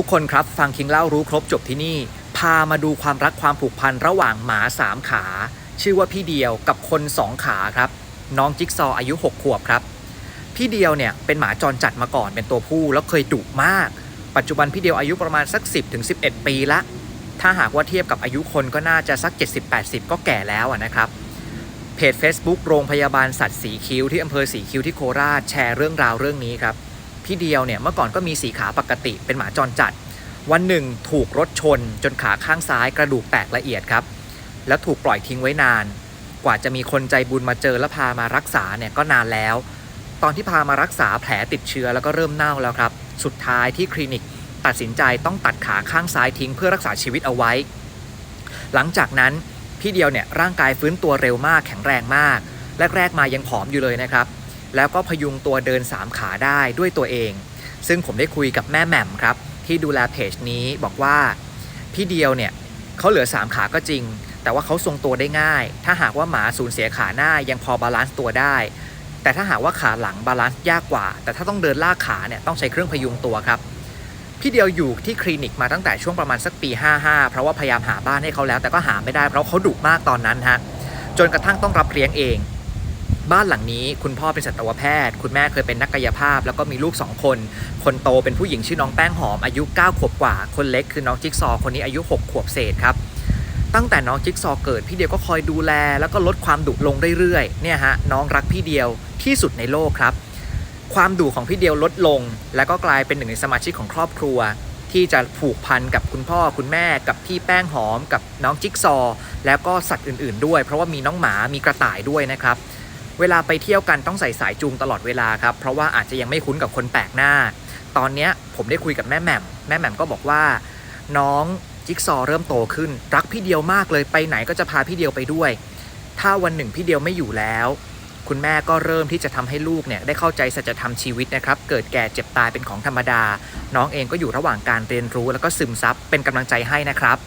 ทุกคนครับ ฟังคิงเล่ารู้ครบจบที่นี่ พามาดูความรักความผูกพันระหว่างหมาสามขา ชื่อว่าพี่เดียวกับคนสองขาครับ น้องจิ๊กซออายุ 6 ขวบครับ พี่เดียวเนี่ยเป็นหมาจรจัดมาก่อนเป็นตัวผู้แล้วเคยดุมาก ปัจจุบันพี่เดียวอายุประมาณสัก 10ถึง11 ปีละ ถ้าหากว่าเทียบกับอายุคนก็น่าจะสัก 70-80 ก็แก่แล้วนะครับเพจ Facebook โรงพยาบาลสัตว์สีคิ้วที่อำเภอสีคิ้วที่โคราชแชร์เรื่องราวเรื่องนี้ครับ พี่เดียวเนี่ยเมื่อก่อนก็มีสีขาปกติเป็นหมาจรจัด วันหนึ่งถูกรถชน จนขาข้างซ้ายกระดูกแตกละเอียดครับ แล้วถูกปล่อยทิ้งไว้นาน กว่าจะมีคนใจบุญมาเจอและพามารักษาเนี่ยก็นานแล้ว ตอนที่พามารักษาแผลติดเชื้อแล้วก็เริ่มเน่าแล้วครับ สุดท้ายที่คลินิกตัดสินใจต้องตัดขาข้างซ้ายทิ้งเพื่อรักษาชีวิตเอาไว้ หลังจากนั้นพี่เดียวเนี่ยร่างกายฟื้นตัวเร็วมากแข็งแรงมากแรกๆมายังผอมอยู่เลยนะครับ แล้วก็พยุงตัวเดิน 3 ขาได้ด้วยตัวเอง ซึ่งผมได้คุยกับแม่แหม่มครับ ที่ดูแลเพจนี้บอกว่าพี่เดียวเนี่ยเขาเหลือ 3 ขาก็จริง แต่ว่าเขาทรงตัวได้ง่าย ถ้าหากว่าหมาสูญเสียขาหน้ายังพอบาลานซ์ตัวได้ แต่ถ้าหากว่าขาหลังบาลานซ์ยากกว่า แต่ถ้าต้องเดินลากขาเนี่ยต้องใช้เครื่องพยุงตัวครับพี่เดียวอยู่ที่คลินิกมาตั้งแต่ช่วงประมาณสักปี 55 เพราะว่าพยายามหาบ้านให้เขาแล้วแต่ก็หาไม่ได้เพราะเขาดุมากตอนนั้นฮะจนกระทั่งต้องรับเลี้ยงเอง บ้านหลังนี้คุณพ่อเป็นสัตวแพทย์ คุณแม่เคยเป็นนักกายภาพ แล้วก็มีลูก 2 คน คนโตเป็นผู้หญิงชื่อน้องแป้งหอมอายุ 9 ขวบกว่า คนเล็กคือน้องจิ๊กซอ คนนี้อายุ 6 ขวบเศษครับ ตั้งแต่น้องจิ๊กซอเกิดพี่เดียวก็คอยดูแล แล้วก็ลดความดุลงเรื่อยๆ เนี่ยฮะน้องรักพี่เดียวที่สุดในโลกครับ ความดุของพี่เดียวลดลง แล้วก็กลายเป็นหนึ่งในสมาชิกของครอบครัวที่จะผูกพันกับคุณพ่อคุณแม่กับพี่แป้งหอม กับน้องจิ๊กซอ แล้วก็สัตว์อื่น ๆ ด้วย เพราะว่ามีน้องหมามีกระต่ายด้วยนะครับ เวลาไปเที่ยวกันต้องใส่สายจูงตลอดเวลาครับ เพราะว่าอาจจะยังไม่คุ้นกับคนแปลกหน้า ตอนนี้ผมได้คุยกับแม่แหม่ม แม่แหม่มก็บอกว่า น้องจิ๊กซอว์เริ่มโตขึ้น รักพี่เดียวมากเลยไปไหนก็จะพาพี่เดียวไปด้วย ถ้าวันหนึ่งพี่เดียวไม่อยู่แล้ว คุณแม่ก็เริ่มที่จะทำให้ลูกเนี่ยได้เข้าใจสัจธรรมชีวิตนะครับ เกิดแก่เจ็บตายเป็นของธรรมดา น้องเองก็อยู่ระหว่างการเรียนรู้แล้วก็ซึมซับเป็นกำลังใจให้นะครับ